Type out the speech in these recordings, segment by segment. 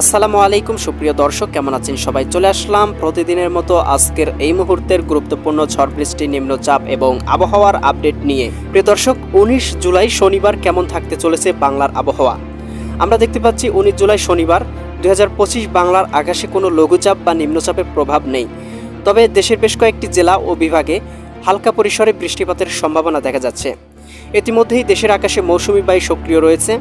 আসসালামু আলাইকুম, সুপ্রিয় দর্শক, কেমন আছেন সবাই? চলে আসলাম প্রতিদিনের মতো আজকের এই মুহূর্তের গুরুত্বপূর্ণ ঝড় বৃষ্টি নিম্নচাপ এবং আবহাওয়ার আপডেট নিয়ে। প্রিয় দর্শক, উনিশ জুলাই শনিবার কেমন থাকতে চলেছে বাংলার আবহাওয়া? আমরা দেখতে পাচ্ছি উনিশ জুলাই শনিবার, দুই হাজার পঁচিশ বাংলার আকাশে কোনো লঘুচাপ বা নিম্নচাপের প্রভাব নেই। তবে দেশের বেশ কয়েকটি জেলা ও বিভাগে হালকা পরিসরে বৃষ্টিপাতের সম্ভাবনা দেখা যাচ্ছে। ইতিমধ্যেই দেশের আকাশে মৌসুমি বায়ু সক্রিয় রয়েছে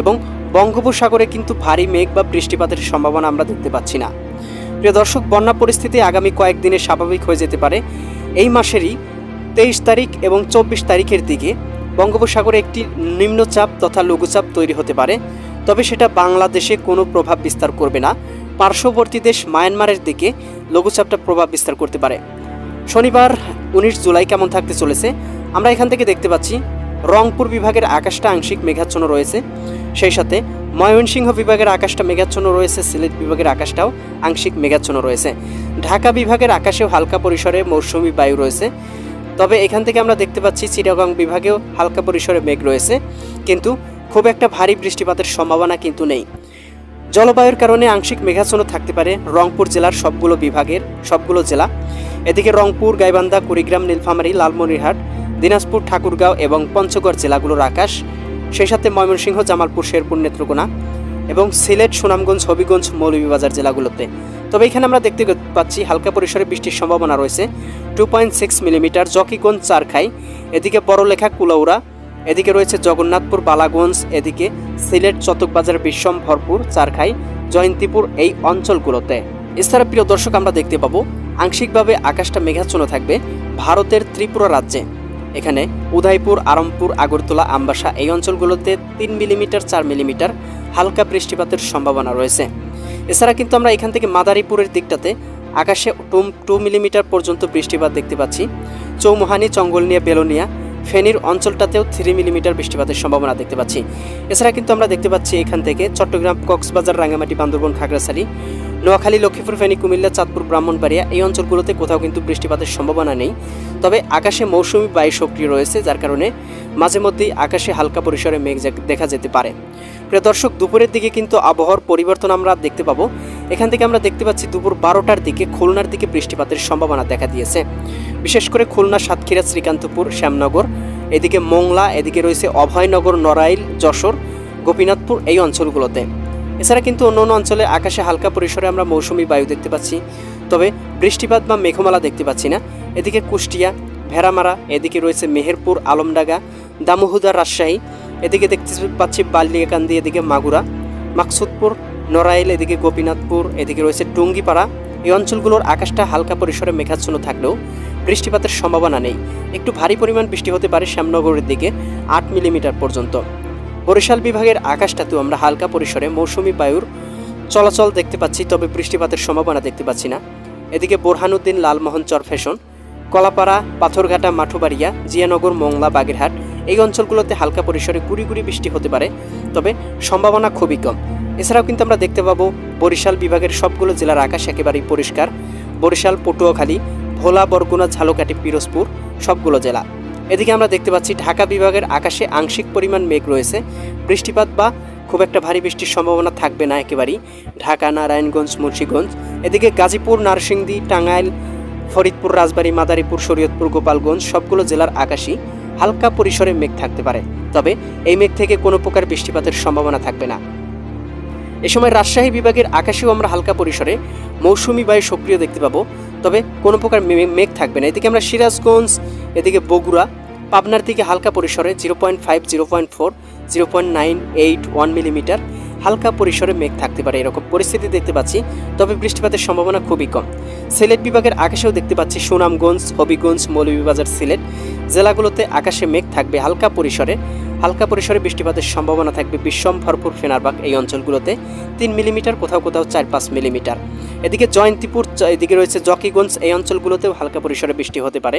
এবং বঙ্গোপসাগরে কিন্তু ভারী মেঘ বা বৃষ্টিপাতের সম্ভাবনা আমরা দেখতে পাচ্ছি না। প্রিয় দর্শক, বন্যা পরিস্থিতি আগামী কয়েকদিনে স্বাভাবিক হয়ে যেতে পারে। এই মাসেরই তেইশ তারিখ এবং চব্বিশ তারিখের দিকে বঙ্গোপসাগরে একটি নিম্নচাপ তথা লঘুচাপ তৈরি হতে পারে। তবে সেটা বাংলাদেশে কোনো প্রভাব বিস্তার করবে না। পার্শ্ববর্তী দেশ মায়ানমারের দিকে লঘুচাপটা প্রভাব বিস্তার করতে পারে। শনিবার উনিশ জুলাই কেমন থাকতে চলেছে, আমরা এখান থেকে দেখতে পাচ্ছি। রংপুর বিভাগের আকাশটা আংশিক মেঘাচ্ছন্ন রয়েছে। সেই সাথে ময়মনসিংহ বিভাগের আকাশটা মেঘাচ্ছন্ন রয়েছে, সিলেট বিভাগের আকাশটাও আংশিক মেঘাচ্ছন্ন রয়েছে। ঢাকা বিভাগের আকাশেও হালকা পরিসরে মৌসুমি বায়ু রয়েছে। তবে এখান থেকে আমরা দেখতে পাচ্ছি চিটাগং বিভাগেও হালকা পরিসরে মেঘ রয়েছে। কিন্তু খুব একটা ভারী বৃষ্টিপাতের সম্ভাবনা কিন্তু নেই। জলবায়ুর কারণে আংশিক মেঘাচ্ছন্ন থাকতে পারে রংপুর জেলার সবগুলো বিভাগের সবগুলো জেলা। এদিকে রংপুর, গাইবান্ধা, কুড়িগ্রাম, নীলফামারী, লালমনিরহাট দিনাজপুর, ঠাকুরগাঁও এবং পঞ্চগড় জেলাগুলোর আকাশ, সেই সাথে ময়মনসিংহ, জামালপুর, শেরপুর, নেত্রকোনা এবং সিলেট, সুনামগঞ্জ, হবিগঞ্জ, মৌলভীবাজার জেলাগুলোতে। তবে এখানে আমরা দেখতে পাচ্ছি হালকা পরিসরে বৃষ্টির সম্ভাবনা রয়েছে। Two point six millimetre Jakiganj, Charkhai, এদিকে বড়লেখা, কুলাউড়া, এদিকে রয়েছে জগন্নাথপুর, বালাগঞ্জ, এদিকে সিলেট, চতকবাজার বিশ্বম ভরপুর, চারখাই, জয়ন্তীপুর এই অঞ্চলগুলোতে। এছাড়া প্রিয় দর্শক, আমরা দেখতে পাবো, আংশিকভাবে আকাশটা মেঘাচ্ছন্ন থাকবে, ভারতের ত্রিপুরা রাজ্যে। এখানে উদয়পুর, আরমপুর, আগরতলা, আমবাসা এই অঞ্চলগুলোতে তিন মিলিমিটার, চার মিলিমিটার হালকা বৃষ্টিপাতের সম্ভাবনা রয়েছে। এছাড়া কিন্তু আমরা এখান থেকে মাদারীপুরের দিকটাতে আকাশে টু টু মিলিমিটার পর্যন্ত বৃষ্টিপাত দেখতে পাচ্ছি। চৌমুহানি, চঙ্গলনিয়া, বেলোনিয়া, ফেনীর অঞ্চলটাতেও থ্রি মিলিমিটার বৃষ্টিপাতের সম্ভাবনা দেখতে পাচ্ছি। এছাড়া কিন্তু আমরা দেখতে পাচ্ছি এখান থেকে চট্টগ্রাম, কক্সবাজার, রাঙ্গামাটি, বান্দরবন, খাগড়াছড়ি নোয়াখালী, লক্ষ্মীপুর, ফেনী, কুমিল্লা, চাঁদপুর, ব্রাহ্মণবাড়িয়া এই অঞ্চলগুলোতে কোথাও কিন্তু বৃষ্টিপাতের সম্ভাবনা নেই। তবে আকাশে মৌসুমি বায়ু সক্রিয় রয়েছে, যার কারণে মাঝে মধ্যেই আকাশে হালকা পরিসরে মেঘ দেখা যেতে পারে। প্রিয় দর্শক, দুপুরের দিকে কিন্তু আবহাওয়ার পরিবর্তন আমরা দেখতে পাবো। এখান থেকে আমরা দেখতে পাচ্ছি দুপুর বারোটার দিকে খুলনার দিকে বৃষ্টিপাতের সম্ভাবনা দেখা দিয়েছে। বিশেষ করে খুলনা, সাতক্ষীরা, শ্রীকান্তপুর, শ্যামনগর, এদিকে মোংলা, এদিকে রয়েছে অভয়নগর, নড়াইল, যশোর, গোপীনাথপুর এই অঞ্চলগুলোতে। এছাড়া কিন্তু অন্য অন্য অঞ্চলে আকাশে হালকা পরিসরে আমরা মৌসুমি বায়ু দেখতে পাচ্ছি, তবে বৃষ্টিপাত বা মেঘমালা দেখতে পাচ্ছি না। এদিকে কুষ্টিয়া, ভেড়ামারা, এদিকে রয়েছে মেহেরপুর, আলমডাঙ্গা, দামোহুদা, রাজশাহী, এদিকে দেখতে পাচ্ছি বালিয়াকান্দি, এদিকে মাগুরা, মাকসুদপুর, নড়াইল, এদিকে গোপীনাথপুর, এদিকে রয়েছে টুঙ্গিপাড়া। এই অঞ্চলগুলোর আকাশটা হালকা পরিসরে মেঘাচ্ছন্ন থাকলেও বৃষ্টিপাতের সম্ভাবনা নেই। একটু ভারী পরিমাণ বৃষ্টি হতে পারে শ্যামনগরের দিকে, আট মিলিমিটার পর্যন্ত। বরিশাল বিভাগের আকাশটাতেও আমরা হালকা পরিসরে মৌসুমি বায়ুর চলাচল দেখতে পাচ্ছি, তবে বৃষ্টিপাতের সম্ভাবনা দেখতে পাচ্ছি না। এদিকে বোরহানুদ্দিন লালমোহন চর ফ্যাশন, কলাপাড়া, পাথরঘাটা, মাঠুবাড়িয়া, জিয়ানগর, মোংলা, বাগেরহাট, এই অঞ্চলগুলোতে হালকা পরিসরে গুড়ি গুড়ি বৃষ্টি হতে পারে, তবে সম্ভাবনা খুবই কম। এছাড়াও কিন্তু আমরা দেখতে পাবো বরিশাল বিভাগের সবগুলো জেলার আকাশ একেবারেই পরিষ্কার। বরিশাল, পটুয়াখালী, ভোলা, বরগুনা, ঝালকাঠি, পিরোজপুর সবগুলো জেলা। এদিকে আমরা দেখতে পাচ্ছি ঢাকা বিভাগের আকাশে আংশিক পরিমাণ মেঘ রয়েছে। বৃষ্টিপাত বা খুব একটা ভারী বৃষ্টির সম্ভাবনা থাকবে না একেবারেই। ঢাকা, নারায়ণগঞ্জ, মুন্সীগঞ্জ। এদিকে গাজীপুর, নারসিংদী, টাঙ্গাইল, ফরিদপুর, রাজবাড়ী, মাদারীপুর, শরীয়তপুর, গোপালগঞ্জ সবগুলো জেলার আকাশই হালকা পরিসরে মেঘ থাকতে পারে। তবে এই মেঘ থেকে কোনো প্রকার বৃষ্টিপাতের সম্ভাবনা থাকবে না। এ সময় রাজশাহী বিভাগের আকাশেও আমরা হালকা পরিসরে মৌসুমি বায়ু সক্রিয় দেখতে পাবো। তবে কোনো প্রকার মেঘ থাকবে না। এদিকে আমরা সিরাজগঞ্জ, এদিকে বগুড়া, পাবনার দিকে হালকা পরিসরে zero point five, zero point four, zero point nine eight, one millimetre হালকা পরিসরে মেঘ থাকতে পারে এরকম পরিস্থিতি দেখতে পাচ্ছি, তবে বৃষ্টিপাতের সম্ভাবনা খুবই কম। সিলেট বিভাগের আকাশেও দেখতে পাচ্ছি সুনামগঞ্জ, হবিগঞ্জ, মৌলভীবাজার, সিলেট জেলাগুলোতে আকাশে মেঘ থাকবে হালকা পরিসরে। হালকা পরিসরে বৃষ্টিপাতের সম্ভাবনা থাকবে। বিশ্বম ভরপুর ফেনারবাগ এই অঞ্চলগুলোতে তিন মিলিমিটার, কোথাও কোথাও চার পাঁচ মিলিমিটার। এদিকে জয়ন্তীপুর এদিকে রয়েছে জকিগঞ্জ, এই অঞ্চলগুলোতেও হালকা পরিসরে বৃষ্টি হতে পারে।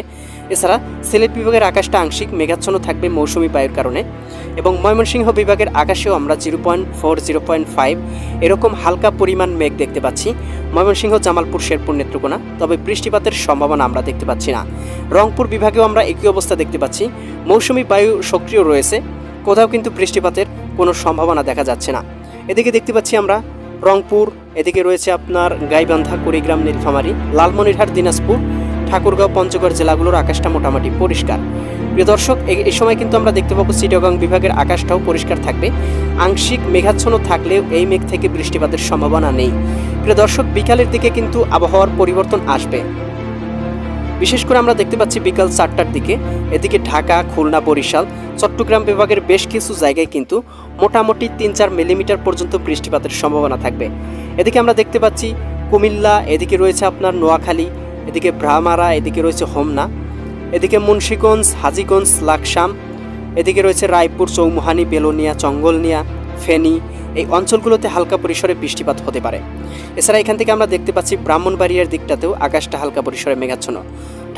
এছাড়া সিলেট বিভাগের আকাশটা আংশিক মেঘাচ্ছন্ন থাকবে মৌসুমি বায়ুর কারণে এবং ময়মনসিংহ বিভাগের আকাশেও আমরা zero point four, zero point five এরকম হালকা পরিমাণ মেঘ দেখতে পাচ্ছি। ময়মনসিংহ, জামালপুর, শেরপুর, নেত্রকোনা, তবে বৃষ্টিপাতের সম্ভাবনা আমরা দেখতে পাচ্ছি না। রংপুর বিভাগেও আমরা একই অবস্থা দেখতে পাচ্ছি। মৌসুমি বায়ু সক্রিয় রয়েছে। কোথাও কিন্তু বৃষ্টিপাতের কোনো সম্ভাবনা দেখা যাচ্ছে না। এদিকে দেখতে পাচ্ছি আমরা রংপুর, এদিকে রয়েছে আপনার গাইবান্ধা, কুড়িগ্রাম, নীলফামারী, লালমনিরহাট, দিনাজপুর, ঠাকুরগাঁও, পঞ্চগড় জেলাগুলোর আকাশটা মোটামুটি পরিষ্কার। প্রিয় দর্শক এই সময় কিন্তু আমরা দেখতে পাবো চিটাগং বিভাগের আকাশটাও পরিষ্কার থাকবে। আংশিক মেঘাচ্ছন্ন থাকলেও এই মেঘ থেকে বৃষ্টিপাতের সম্ভাবনা নেই। প্রিয় দর্শক, বিকালের দিকে কিন্তু আবহাওয়ার পরিবর্তন আসবে। বিশেষ করে আমরা দেখতে পাচ্ছি বিকাল চারটার দিকে। এদিকে ঢাকা, খুলনা, বরিশাল, চট্টগ্রাম বিভাগের বেশ কিছু জায়গায় কিন্তু মোটামুটি তিন চার মিলিমিটার পর্যন্ত বৃষ্টিপাতের সম্ভাবনা থাকবে। এদিকে আমরা দেখতে পাচ্ছি কুমিল্লা, এদিকে রয়েছে আপনার নোয়াখালী, এদিকে ব্রাহ্মারা এদিকে রয়েছে হোমনা, এদিকে মুন্সীগঞ্জ, হাজীগঞ্জ, লাকসাম, এদিকে রয়েছে রায়পুর, চৌমুহানি, বেলোনিয়া, চঙ্গলনিয়া, ফেনী এই অঞ্চলগুলোতে হালকা পরিসরে বৃষ্টিপাত হতে পারে। এছাড়া এখান থেকে আমরা দেখতে পাচ্ছি ব্রাহ্মণবাড়িয়ার দিকটাতেও আকাশটা হালকা পরিসরে মেঘাচ্ছন্ন।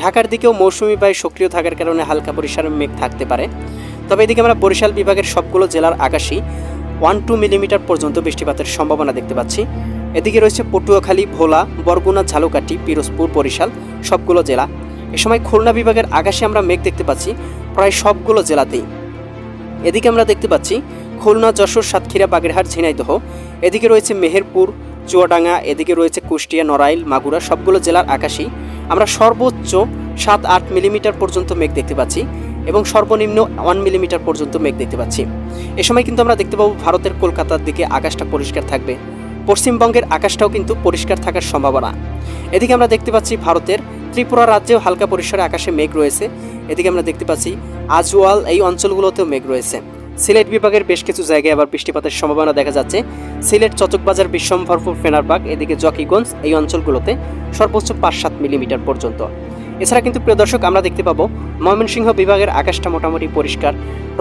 ঢাকার দিকেও মৌসুমি বায়ু সক্রিয় থাকার কারণে হালকা পরিসরে মেঘ থাকতে পারে। তবে এদিকে আমরা বরিশাল বিভাগের সবগুলো জেলার আকাশই ওয়ান টু মিলিমিটার পর্যন্ত বৃষ্টিপাতের সম্ভাবনা দেখতে পাচ্ছি। এদিকে রয়েছে পটুয়াখালী, ভোলা, বরগুনা, ঝালকাঠি, পিরোজপুর, বরিশাল সবগুলো জেলা। এ সময় খুলনা বিভাগের আকাশে আমরা মেঘ দেখতে পাচ্ছি, প্রায় সবগুলো জেলাতেই। এদিকে আমরা দেখতে পাচ্ছি খুলনা, যশোর, সাতক্ষীরা, বাগেরহাট, ঝিনাইদহ। এদিকে রয়েছে মেহেরপুর, চুয়াডাঙ্গা, এদিকে রয়েছে কুষ্টিয়া, নড়াইল, মাগুরা, সবগুলো জেলার আকাশেই আমরা সর্বোচ্চ সাত আট মিলিমিটার পর্যন্ত মেঘ দেখতে পাচ্ছি এবং সর্বনিম্ন ওয়ান মিলিমিটার পর্যন্ত মেঘ দেখতে পাচ্ছি। এ সময় কিন্তু আমরা দেখতে পাবো ভারতের কলকাতার দিকে আকাশটা পরিষ্কার থাকবে। পশ্চিমবঙ্গের আকাশটাও কিন্তু পরিষ্কার থাকার সম্ভাবনা। এদিকে আমরা দেখতে পাচ্ছি ভারতের ত্রিপুরা রাজ্যেও হালকা পরিসরে আকাশে মেঘ রয়েছে। এদিকে আমরা দেখতে পাচ্ছি আজওয়াল এই অঞ্চলগুলোতেও মেঘ রয়েছে। সিলেট বিভাগের বেশ কিছু জায়গায় আবার বৃষ্টিপাতের সম্ভাবনা দেখা যাচ্ছে। সিলেট চচকবাজার বিশ্বম্ভরপুর ফেনারবাগ, এদিকে জকিগঞ্জ, এই অঞ্চলগুলোতে সর্বোচ্চ পাঁচ সাত মিলিমিটার পর্যন্ত। এছাড়া কিন্তু প্রিয় দর্শক, আমরা দেখতে পাবো ময়মনসিংহ বিভাগের আকাশটা মোটামুটি পরিষ্কার।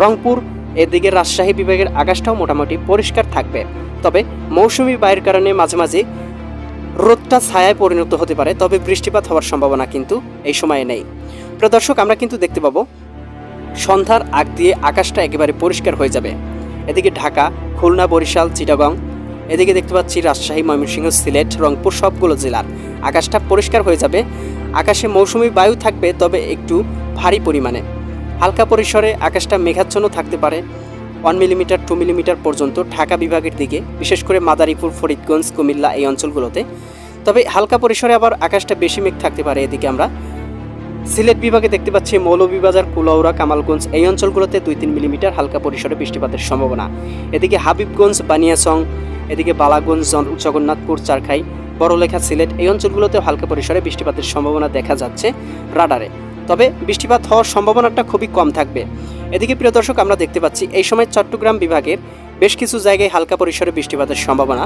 রংপুর, এদিকে রাজশাহী বিভাগের আকাশটাও মোটামুটি পরিষ্কার থাকবে। তবে মৌসুমি বায়ুর কারণে মাঝে মাঝে রোদটা ছায়ায় পরিণত হতে পারে, তবে বৃষ্টিপাত হওয়ার সম্ভাবনা কিন্তু এই সময়ে নেই। প্রদর্শক আমরা কিন্তু দেখতে পাবো সন্ধ্যার আগ দিয়ে আকাশটা একেবারে পরিষ্কার হয়ে যাবে। এদিকে ঢাকা, খুলনা, বরিশাল, চিটাগং, এদিকে দেখতে পাচ্ছি রাজশাহী, ময়মনসিংহ, সিলেট, রংপুর সবগুলো জেলার। আকাশটা পরিষ্কার হয়ে যাবে। আকাশে মৌসুমি বায়ু থাকবে, তবে একটু ভারী পরিমাণে। হালকা পরিসরে আকাশটা মেঘাচ্ছন্ন থাকতে পারে। ওয়ান মিলিমিটার, টু মিলিমিটার পর্যন্ত ঢাকা বিভাগের দিকে, বিশেষ করে মাদারীপুর, ফরিদগঞ্জ, কুমিল্লা এই অঞ্চলগুলোতে। তবে হালকা পরিসরে আবার আকাশটা বেশি মেঘ থাকতে পারে, এদিকে আমরা সিলেট বিভাগে দেখতে পাচ্ছি মৌলভীবাজার, কুলাউড়া, কামালগঞ্জ এই অঞ্চলগুলোতে দুই তিন মিলিমিটার হালকা পরিসরে বৃষ্টিপাতের সম্ভাবনা। এদিকে হাবিবগঞ্জ বানিয়াসং এদিকে বালাগঞ্জ জগন্নাথপুর, চারখাই, বড়লেখা, সিলেট এই অঞ্চলগুলোতেও হালকা পরিসরে বৃষ্টিপাতের সম্ভাবনা দেখা যাচ্ছে রাডারে। তবে বৃষ্টিপাত হওয়ার সম্ভাবনাটা খুবই কম থাকবে। এদিকে প্রিয় দর্শক, আমরা দেখতে পাচ্ছি এই সময় চট্টগ্রাম বিভাগের বেশ কিছু জায়গায় হালকা পরিসরে বৃষ্টিপাতের সম্ভাবনা।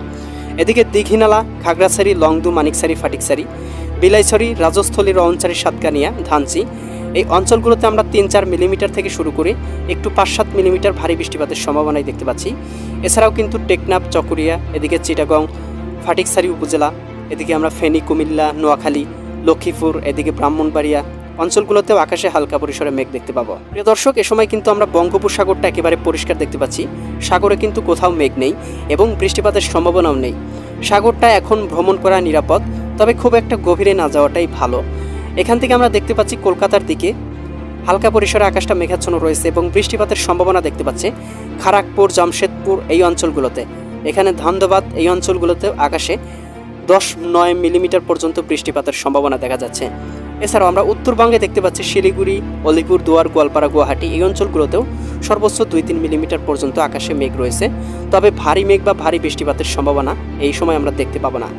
এদিকে দীঘিনালা, খাগড়াছড়ি, লংদু মানিকসারি ফাটিকসারি বিলাইছড়ি রাজস্থলী রওনচারি সাতকানিয়া ধানচি এই অঞ্চলগুলোতে আমরা তিন চার মিলিমিটার থেকে শুরু করে একটু পাঁচ সাত মিলিমিটার ভারী বৃষ্টিপাতের সম্ভাবনাই দেখতে পাচ্ছি। এছাড়াও কিন্তু টেকনাফ, চকুরিয়া, এদিকে চিটাগং ফাটিকসারি উপজেলা, এদিকে আমরা ফেনী, কুমিল্লা, নোয়াখালী, লক্ষ্মীপুর, এদিকে ব্রাহ্মণবাড়িয়া অঞ্চলগুলোতেও আকাশে হালকা পরিসরে মেঘ দেখতে পাবো। প্রিয় দর্শক, এ সময় কিন্তু আমরা বঙ্গোপসাগরটা একেবারে পরিষ্কার দেখতে পাচ্ছি। সাগরে কিন্তু কোথাও মেঘ নেই এবং বৃষ্টিপাতের সম্ভাবনাও নেই। সাগরটা এখন ভ্রমণ করা নিরাপদ। তবে খুব একটা গভীরে না যাওয়াটাই ভালো। এখান থেকে আমরা দেখতে পাচ্ছি কলকাতার দিকে হালকা পরিসরে আকাশটা মেঘাচ্ছন্ন রয়েছে এবং বৃষ্টিপাতের সম্ভাবনা দেখতে পাচ্ছে খারাকপুর জামশেদপুর এই অঞ্চলগুলোতে। এখানে ধানদবাদ এই অঞ্চলগুলোতেও আকাশে দশ নয় মিলিমিটার পর্যন্ত বৃষ্টিপাতের সম্ভাবনা দেখা যাচ্ছে। এছাড়াও আমরা উত্তরবঙ্গে দেখতে পাচ্ছি শিলিগুড়ি, অলিপুর, দুয়ার, গোয়ালপাড়া, গুয়াহাটি এই অঞ্চলগুলোতেও সর্বোচ্চ দুই তিন মিলিমিটার পর্যন্ত আকাশে মেঘ রয়েছে। তবে ভারী মেঘ বা ভারী বৃষ্টিপাতের সম্ভাবনা এই সময় আমরা দেখতে পাবো না।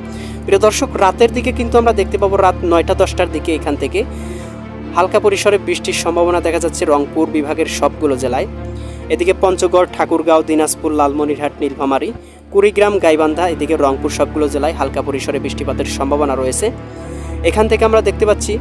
প্রিয় দর্শক, রাতের দিকে কিন্তু আমরা দেখতে পাবো রাত নয়টা, দশটার দিকে এখান থেকে। হালকা পরিসরে বৃষ্টির সম্ভাবনা দেখা যাচ্ছে রংপুর বিভাগের সবগুলো জেলায়। এদিকে পঞ্চগড়, ঠাকুরগাঁও, দিনাজপুর, লালমনিরহাট, নীলফামারী, কুড়িগ্রাম, গাইবান্ধা, এদিকে রংপুর সবগুলো জেলায় হালকা পরিসরে বৃষ্টিপাতের সম্ভাবনা রয়েছে। এখান থেকে আমরা দেখতে পাচ্ছি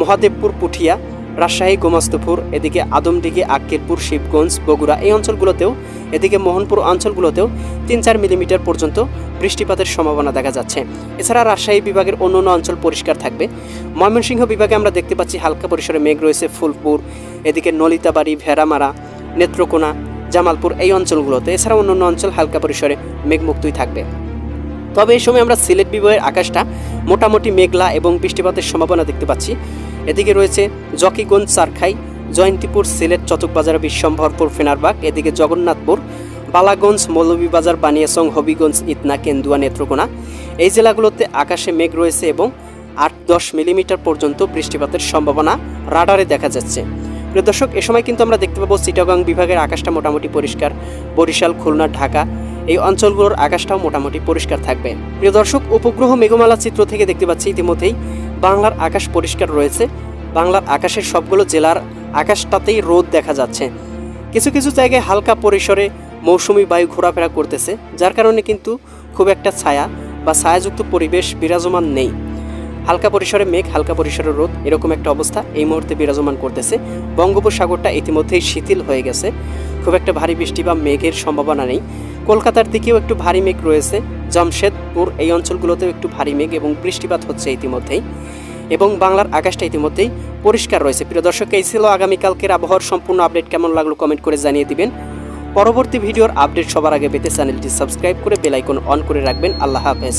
মহাদেবপুর, পুঠিয়া রাজশাহী, গোমাস্তপুর, এদিকে আদমডিগি আক্কেরপুর শিবগঞ্জ, বগুড়া এই অঞ্চলগুলোতেও, এদিকে মোহনপুর অঞ্চলগুলোতেও তিন চার মিলিমিটার পর্যন্ত বৃষ্টিপাতের সম্ভাবনা দেখা যাচ্ছে। এছাড়া রাজশাহী বিভাগের অন্যান্য অঞ্চল পরিষ্কার থাকবে। ময়মনসিংহ বিভাগে আমরা দেখতে পাচ্ছি হালকা পরিসরে মেঘ রয়েছে ফুলপুর, এদিকে নলিতাবাড়ি, ভেড়ামারা, নেত্রকোনা, জামালপুর এই অঞ্চলগুলোতে। এছাড়া অন্যান্য অঞ্চল হালকা পরিসরে মেঘমুক্তই থাকবে। তবে এই সময় আমরা সিলেট বিভাগের আকাশটা মোটামুটি মেঘলা এবং বৃষ্টিপাতের সম্ভাবনা দেখতে পাচ্ছি। এদিকে রয়েছে জকিগঞ্জ চারখাই জয়ন্তীপুর, সিলেট চটকবাজার বিশ্বম্ভরপুর, ফেনারবাগ, এদিকে জগন্নাথপুর, বালাগঞ্জ, মৌলভীবাজার বানিয়াসং হবিগঞ্জ, ইতনা, কেন্দুয়া, নেত্রকোনা। এই জেলাগুলোতে আকাশে মেঘ রয়েছে এবং আট দশ মিলিমিটার পর্যন্ত বৃষ্টিপাতের সম্ভাবনা রাডারে দেখা যাচ্ছে। প্রিয় দর্শক, এ সময় কিন্তু আমরা দেখতে পাবো চিটাগাং বিভাগের আকাশটা মোটামুটি পরিষ্কার। বরিশাল, খুলনা, ঢাকা, এই অঞ্চলগুলোর আকাশটাও মোটামুটি পরিষ্কার থাকবে। প্রিয় দর্শক, উপগ্রহ মেঘমালা চিত্র থেকে দেখতে পাচ্ছি ইতিমধ্যেই বাংলার আকাশ পরিষ্কার রয়েছে। বাংলার আকাশের সবগুলো জেলার আকাশটাতেই রোদ দেখা যাচ্ছে। কিছু কিছু জায়গায় হালকা পরিসরে মৌসুমি বায়ু ঘোরাফেরা করতেছে, যার কারণে কিন্তু খুব একটা ছায়া বা ছায়াযুক্ত পরিবেশ বিরাজমান নেই। হালকা পরিসরে মেঘ, হালকা পরিসরে রোদ, এরকম একটা অবস্থা এই মুহূর্তে বিরাজমান করতেছে। বঙ্গোপসাগরটা ইতিমধ্যেই শিথিল হয়ে গেছে। খুব একটা ভারী বৃষ্টি বা মেঘের সম্ভাবনা নেই। কলকাতার দিকেও একটু ভারী মেঘ রয়েছে। জামশেদপুর এই অঞ্চলগুলোতেও একটু ভারী মেঘ এবং বৃষ্টিপাত হচ্ছে ইতিমধ্যেই। এবং বাংলার আকাশটা ইতিমধ্যেই পরিষ্কার রয়েছে। প্রিয় দর্শক, এই ছিল আগামীকালকের আবহাওয়ার সম্পূর্ণ আপডেট। কেমন লাগল কমেন্ট করে জানিয়ে দিবেন। পরবর্তী ভিডিওর আপডেট সবার আগে পেতে চ্যানেলটি সাবস্ক্রাইব করে বেলাইকন অন করে রাখবেন। আল্লাহ হাফেজ।